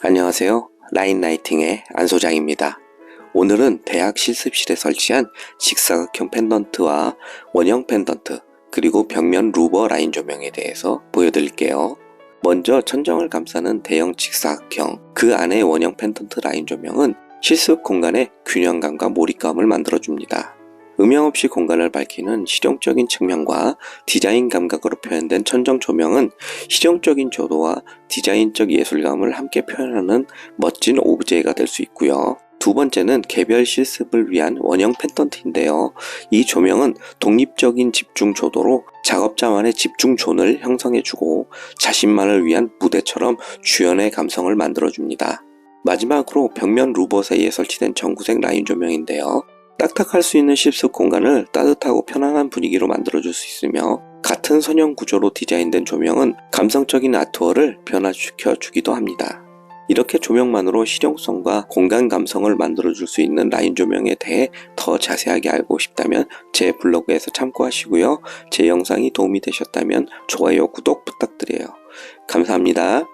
안녕하세요. 라인라이팅의 안 소장입니다. 오늘은 대학 실습실에 설치한 직사각형 펜던트와 원형 펜던트, 그리고 벽면 루버 라인 조명에 대해서 보여드릴게요. 먼저 천정을 감싸는 대형 직사각형, 그 안에 원형 펜던트 라인 조명은 실습 공간의 균형감과 몰입감을 만들어줍니다. 음영 없이 공간을 밝히는 실용적인 측면과 디자인 감각으로 표현된 천정 조명은 실용적인 조도와 디자인적 예술감을 함께 표현하는 멋진 오브제가 될 수 있고요. 두 번째는 개별 실습을 위한 원형 펜던트인데요. 이 조명은 독립적인 집중 조도로 작업자만의 집중존을 형성해주고 자신만을 위한 무대처럼 주연의 감성을 만들어줍니다. 마지막으로 벽면 루버 사이에 설치된 전구색 라인 조명인데요. 딱딱할 수 있는 실습 공간을 따뜻하고 편안한 분위기로 만들어줄 수 있으며 같은 선형 구조로 디자인된 조명은 감성적인 아트워를 변화시켜 주기도 합니다. 이렇게 조명만으로 실용성과 공간 감성을 만들어줄 수 있는 라인 조명에 대해 더 자세하게 알고 싶다면 제 블로그에서 참고하시고요. 제 영상이 도움이 되셨다면 좋아요, 구독 부탁드려요. 감사합니다.